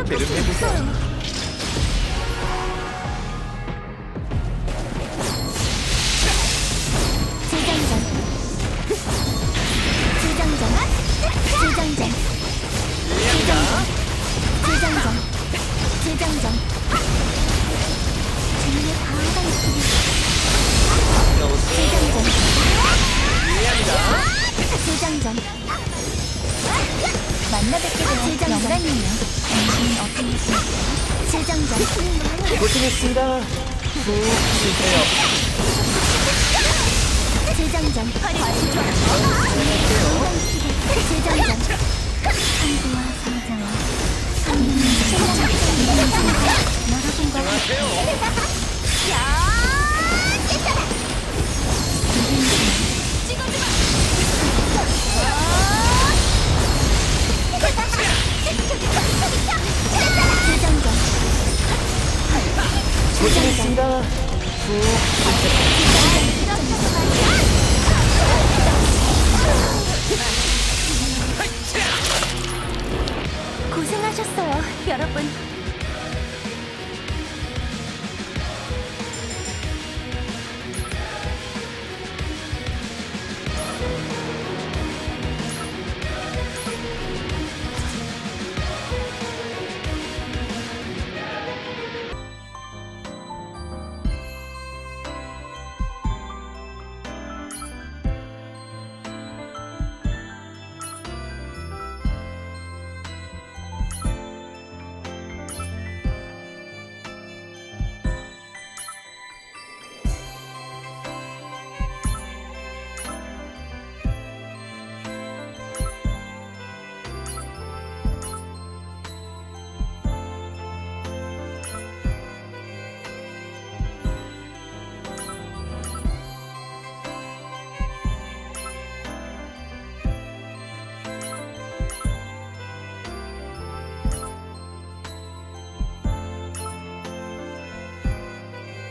어떻게든 해보자. 재장전 재장전 재장전 재장전 재장전 정말 과하다 느끼네 재장전 재장전 만나 뵙게 되어 영광이네요 사정전 고생했습니다. 푹 쉬세요. 재정전 과수조 재정전 상부와 성장은 성능은 최상의 여러분과 안녕하세요. 야. 고생했습니다. 고생하셨어요, 여러분.